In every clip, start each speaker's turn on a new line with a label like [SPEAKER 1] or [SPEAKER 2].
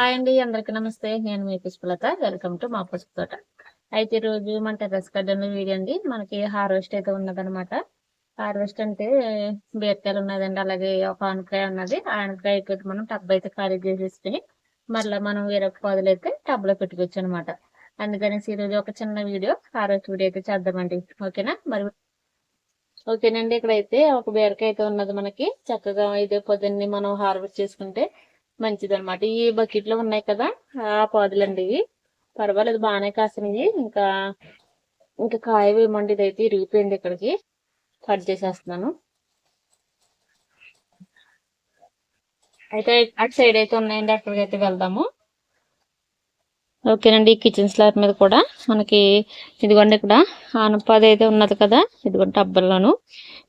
[SPEAKER 1] Hi అండి అందరికీ నమస్తే. నేను మీ పుష్పలత. వెల్కమ్ టు మా పుష్ప తోట. అయితే ఈరోజు రోజు మన టెర్రస్ గార్డెన్ వీడియో అండి. మనకి హార్వెస్ట్ అయితే ఉన్నదనమాట హార్వెస్ట్ అంటే బీరకాయలు ఉన్నదండి అలాగే ఒక ఆనకాయ ఉన్నది. ఆనకాయ మనం టబ్ అయితే ఖాళీ చేసేసుకుని మళ్ళీ మనం వేరొక పాదులు అయితే టబ్లో పెట్టుకోవచ్చు అనమాట అందుకనేసి ఈ రోజు ఒక చిన్న వీడియో హార్వెస్ట్ వీడియో అయితే చేద్దామండి. ఓకేనా? మరి ఓకేనండి ఇక్కడైతే ఒక బీరకాయ అయితే ఉన్నది మనకి. చక్కగా అయితే పొద్దున్నే మనం హార్వెస్ట్ చేసుకుంటే మంచిది అనమాట ఈ బకెట్లో ఉన్నాయి కదా ఆ పాదులండి ఇవి. పర్వాలేదు బాగానే కాసినవి ఇంకా ఇంకా కాయ వేయమండి ఇదైతే ఇరిగిపోయింది ఇక్కడికి. కట్ చేసేస్తున్నాను. అయితే అటు సైడ్ అయితే ఉన్నాయండి అక్కడికి అయితే వెళ్దాము. ఓకేనండి కిచెన్ స్లాబ్ మీద కూడా మనకి ఇదిగోండి ఇక్కడ. ఆనపాది అయితే ఉన్నది కదా ఇదిగోండి టబ్బల్లోను.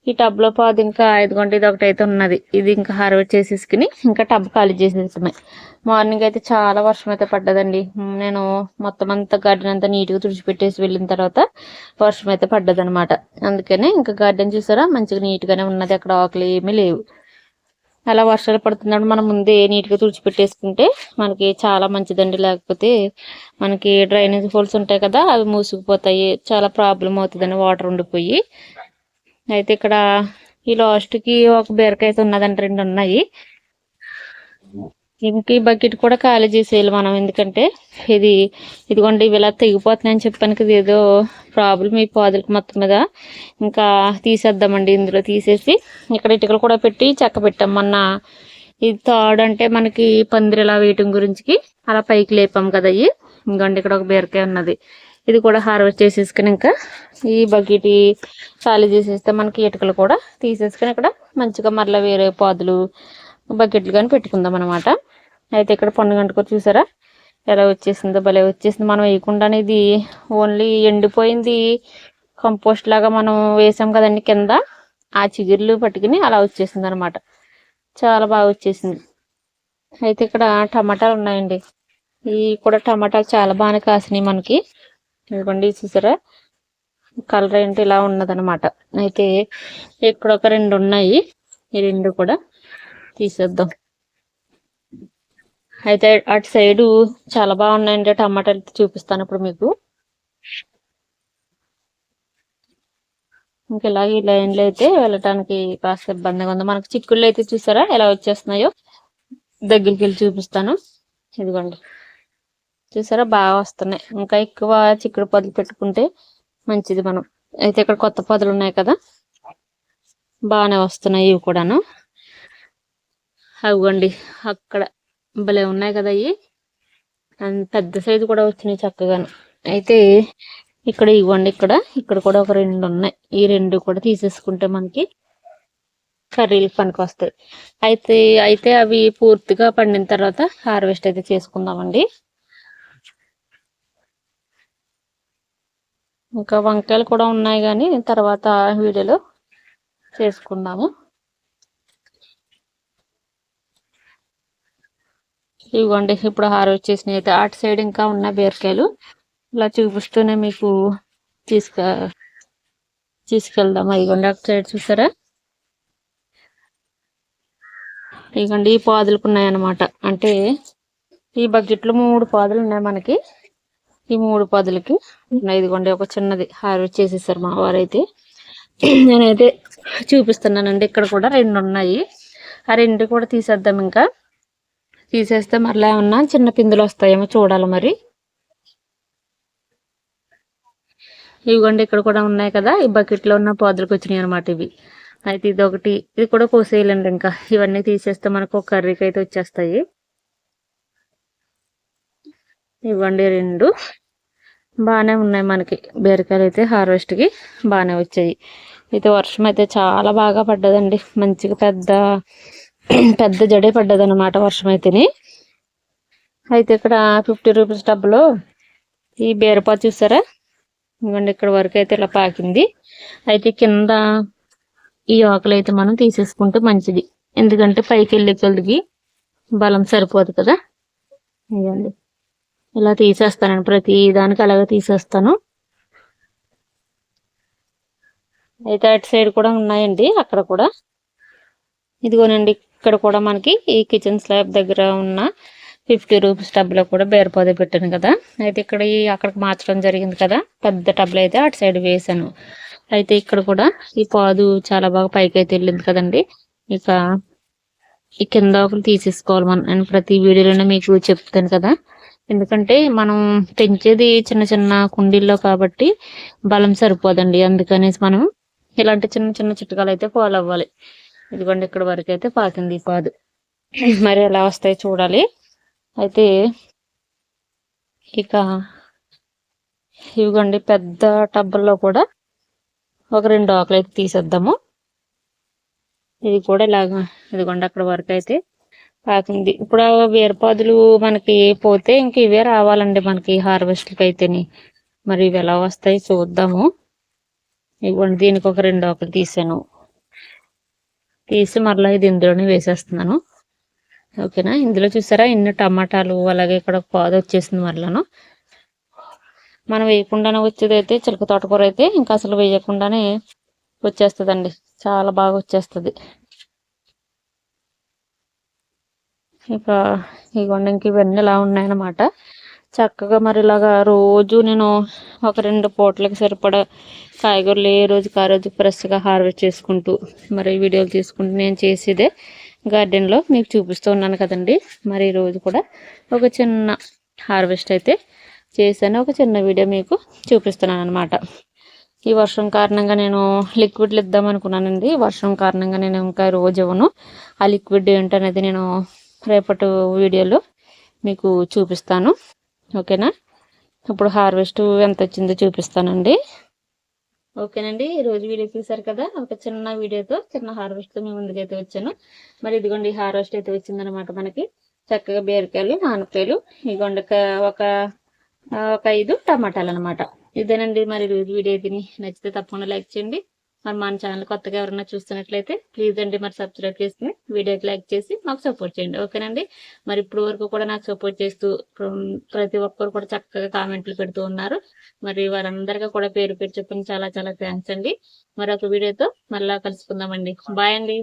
[SPEAKER 1] ఈ టబ్లో పాది పాదు ఇంకా ఇదిగోండి ఇది ఒకటి అయితే ఉన్నది. ఇది ఇంకా హార్వెస్ట్ చేసేసుకుని ఇంకా టబ్ ఖాళీ చేసేసమే మార్నింగ్ అయితే చాలా వర్షం అయితే పడ్డదండి. నేను మొత్తం అంతా గార్డెన్ అంతా నీట్గా తుడిచిపెట్టేసి వెళ్ళిన తర్వాత వర్షం అయితే పడ్డదనమాట అందుకనే ఇంకా గార్డెన్ చూసారా? మంచిగా నీట్గానే ఉన్నది. అక్కడ ఆకులు ఏమీ లేవు. అలా వర్షాలు పడుతున్నప్పుడు మనం ముందే నీట్గా తుడిచిపెట్టేసుకుంటే మనకి చాలా మంచిదండి. లేకపోతే మనకి డ్రైనేజ్ హోల్స్ ఉంటాయి కదా అవి మూసుకుపోతాయి. చాలా ప్రాబ్లం అవుతుందని వాటర్ ఉండిపోయి. అయితే ఇక్కడ ఈ లాస్ట్కి ఒక బీరకాయ అయితే ఉన్నదండి రెండు ఉన్నాయి. ఇంక ఈ బకెట్ కూడా ఖాళీ చేసేయాలి మనం. ఎందుకంటే ఇది ఇదిగోండి ఇవి ఇలా తెగిపోతున్నాయి అని చెప్పాను కదా ఏదో ప్రాబ్లం ఈ పాదులకి మొత్తం మీద. ఇంకా తీసేద్దామండి ఇందులో తీసేసి. ఇక్కడ ఇటుకలు కూడా పెట్టి చెక్క పెట్టాం. మొన్న ఇది తాడు అంటే మనకి పందిరి ఇలా వేయటం గురించి అలా పైకి లేపాం కదా ఇవి ఇంకోండి ఇక్కడ ఒక బీరకాయ ఉన్నది. ఇది కూడా హార్వెస్ట్ చేసేసుకుని ఇంకా ఈ బకెట్ ఖాళీ చేసేస్తే మనకి ఇటుకలు కూడా తీసేసుకుని ఇక్కడ మంచిగా మరలా వేరే పాదులు బకెట్లు కానీ పెట్టుకుందాం అనమాట అయితే ఇక్కడ పండు చూసారా? ఎలా వచ్చేసిందో భలే వచ్చేసింది. మనం వేయకుండానే ఇది ఓన్లీ ఎండిపోయింది కంపోస్ట్ లాగా మనం వేసాం కదండి కింద. ఆ చిగుర్లు పట్టుకుని అలా వచ్చేసింది అనమాట చాలా బాగా వచ్చేసింది. అయితే ఇక్కడ టమాటాలు ఉన్నాయండి. ఈ కూడా టమాటాలు చాలా బాగానే కాసినాయి మనకి. ఇదిగోండి చూసారా? కలర్ ఏంటి ఇలా ఉన్నదనమాట. అయితే ఇక్కడ ఒక రెండు ఉన్నాయి. ఈ రెండు కూడా తీసేద్దాం. అయితే అటు సైడు చాలా బాగున్నాయండి టమాటాలు చూపిస్తాను ఇప్పుడు మీకు. ఇంక ఇలాగ ఈ లైన్లో అయితే వెళ్ళటానికి కాస్త ఇబ్బందిగా ఉంది. మనకు చిక్కుళ్ళు అయితే చూసారా ఎలా వచ్చేస్తున్నాయో? దగ్గరికి వెళ్ళి చూపిస్తాను. ఇదిగోండి. చూసారా? బాగా వస్తున్నాయి. ఇంకా ఎక్కువ చిక్కుడు పొదలు పెట్టుకుంటే మంచిది మనం. అయితే ఇక్కడ కొత్త పొదలు ఉన్నాయి కదా? బాగానే వస్తున్నాయి ఇవి కూడాను. అవ్వండి. అక్కడ భలే ఉన్నాయి కదా అవి పెద్ద సైజు కూడా వచ్చినాయి చక్కగాను. అయితే ఇక్కడ ఇవ్వండి ఇక్కడ. ఇక్కడ కూడా ఒక రెండు ఉన్నాయి. ఈ రెండు కూడా తీసేసుకుంటే మనకి కర్రీలు పనికి వస్తాయి. అయితే అయితే అవి పూర్తిగా పండిన తర్వాత హార్వెస్ట్ అయితే చేసుకుందామండి. ఇంకా వంకాయలు కూడా ఉన్నాయి కానీ తర్వాత వీడియోలో చేసుకుందాము. ఇవ్వండి. ఇప్పుడు హార్వెస్ట్ చేసినవి అయితే అటు సైడ్ ఇంకా ఉన్న బీరకాయలు ఇలా చూపిస్తూనే మీకు తీసుక తీసుకెళ్దాం ఇవ్వండి. అటు సైడ్ చూసారా? ఇవ్వండి. ఈ పాదులకు ఉన్నాయన్నమాట. అంటే ఈ బకెట్లో మూడు పాదులు ఉన్నాయి మనకి. ఈ మూడు పాదులకి ఇదిగోండి. ఒక చిన్నది హార్వెస్ట్ చేసేసారు మా వారైతే. నేనైతే చూపిస్తున్నానండి. ఇక్కడ కూడా రెండు ఉన్నాయి. ఆ రెండు కూడా తీసేద్దాం ఇంకా. తీసేస్తే మరలా ఏమన్నా చిన్న పిందులు వస్తాయేమో చూడాలి మరి. ఇవిగోండి ఇక్కడ కూడా ఉన్నాయి కదా. ఈ బకెట్లో ఉన్న పాదులకు వచ్చినాయి అనమాట ఇవి. అయితే ఇది ఒకటి ఇది కూడా కోసేయాలండి ఇంకా. ఇవన్నీ తీసేస్తే మనకు ఒక కర్రీకి అయితే వచ్చేస్తాయి. ఇవ్వండి రెండు. బాగానే ఉన్నాయి మనకి. బీరకాయలు అయితే హార్వెస్ట్కి బాగానే వచ్చాయి. అయితే వర్షం అయితే చాలా బాగా పడ్డదండి. మంచిగా పెద్ద పెద్ద జడే పడ్డది అనమాట వర్షం అయితేనే అయితే ఇక్కడ ఫిఫ్టీ రూపీస్ డబ్బులో ఈ బీరపా చూసారా? ఇవ్వండి ఇక్కడ వరకు అయితే ఇలా పాకింది. అయితే కింద ఈ ఆకులు అయితే మనం తీసేసుకుంటే మంచిది. ఎందుకంటే పైకి వెళ్ళే కొద్దికి బలం సరిపోదు కదా. ఇవ్వండి. ఇలా తీసేస్తానండి. ప్రతి దానికి అలాగే తీసేస్తాను. అయితే అటు సైడ్ కూడా ఉన్నాయండి అక్కడ కూడా. ఇదిగోనండి ఇక్కడ కూడా మనకి ఈ కిచెన్ స్లాబ్ దగ్గర ఉన్న ఫిఫ్టీ రూపీస్ టబ్లో కూడా బేరపోదే పెట్టాను కదా. అయితే ఇక్కడ ఈ అక్కడికి మార్చడం జరిగింది కదా. పెద్ద టబ్లో అయితే అటు సైడ్ వేసాను అయితే ఇక్కడ కూడా ఈ పాదు చాలా బాగా పైకి అయితే వెళ్ళింది కదండి. ఇక ఈ కింద ఒకరు తీసేసుకోవాలి మనం. నేను ప్రతి వీడియోలోనే మీకు చెప్తాను కదా. ఎందుకంటే మనం పెంచేది చిన్న చిన్న కుండీల్లో కాబట్టి బలం సరిపోదండి. అందుకనేసి మనం ఇలాంటి చిన్న చిన్న చిట్కాలు అయితే ఫాలో అవ్వాలి. ఇదిగోండి ఇక్కడ వరకు అయితే పాకింది ఈ పాదు మరి ఎలా వస్తాయి చూడాలి. అయితే ఇక ఇవిగోండి పెద్ద టబ్బుల్లో కూడా ఒక రెండు ఆకులు అయితే తీసేద్దాము. ఇది కూడా ఇలాగా ఇదిగోండి అక్కడ వరకు అయితే పాకింది ఇప్పుడు వీరపాదులు మనకి పోతే ఇంక ఇవే రావాలండి మనకి హార్వెస్ట్కి అయితేని మరి ఇవి ఎలా వస్తాయి చూద్దాము. ఇవ్వండి దీనికి ఒక రెండు ఆకులు తీసాను. తీసి మరలా ఇది ఇందులోనే వేసేస్తున్నాను. ఓకేనా? ఇందులో చూసారా? ఇన్ని టమాటాలు అలాగే ఇక్కడ పాదు వచ్చేసింది మరలాను. మనం వేయకుండానే వచ్చేది అయితే చిలక తోటకూర అయితే ఇంకా అసలు వేయకుండానే వచ్చేస్తుందండి. చాలా బాగా వచ్చేస్తుంది. ఇక ఇగోండి ఇంక ఇవన్నీ ఇలా ఉన్నాయన్నమాట. చక్కగా మరి ఇలాగా రోజు నేను ఒక రెండు పూటలకు సరిపడా కాయగూరలు ఏ రోజుకి ఆ రోజు ఫ్రెష్గా హార్వెస్ట్ చేసుకుంటూ మరి వీడియోలు తీసుకుంటూ నేను చేసేదే గార్డెన్లో మీకు చూపిస్తూ ఉన్నాను కదండి. మరి ఈ రోజు కూడా ఒక చిన్న హార్వెస్ట్ అయితే చేశాను. ఒక చిన్న వీడియో మీకు చూపిస్తున్నాను అనమాట ఈ వర్షం కారణంగా నేను లిక్విడ్లు ఇద్దాం అనుకున్నానండి. వర్షం కారణంగా నేను ఇంకా రోజు ఇవ్వను. ఆ లిక్విడ్ ఏంటనేది నేను రేపటి వీడియోలో మీకు చూపిస్తాను. ఓకేనా? ఇప్పుడు హార్వెస్ట్ ఎంత వచ్చిందో చూపిస్తానండి. ఓకేనండి ఈ రోజు వీడియో చూసారు కదా ఒక చిన్న వీడియోతో చిన్న హార్వెస్ట్తో ముందుకైతే వచ్చాను. మరి ఇదిగోండి హార్వెస్ట్ అయితే వచ్చిందనమాట మనకి. చక్కగా బీరకాయలు ఆనపకాయలు ఇదిగోండి ఒక ఒక ఒక ఐదు టమాటాలు అనమాట ఇదేనండి మరి రోజు వీడియో. తిని నచ్చితే తప్పకుండా లైక్ చేయండి. మరి మన ఛానల్ కొత్తగా ఎవరైనా చూస్తున్నట్లయితే ప్లీజ్ అండి మరి సబ్స్క్రైబ్ చేసుకుని వీడియోకి లైక్ చేసి మాకు సపోర్ట్ చేయండి. ఓకేనండి మరి ఇప్పుడు వరకు కూడా నాకు సపోర్ట్ చేస్తూ ప్రతి ఒక్కరు కూడా చక్కగా కామెంట్లు పెడుతూ ఉన్నారు. మరి వారందరికీ కూడా పేరు పేరు చెప్పిన చాలా చాలా థ్యాంక్స్ అండి. మరొక వీడియోతో మళ్ళా కలుసుకుందామండి. బాయ్ అండి.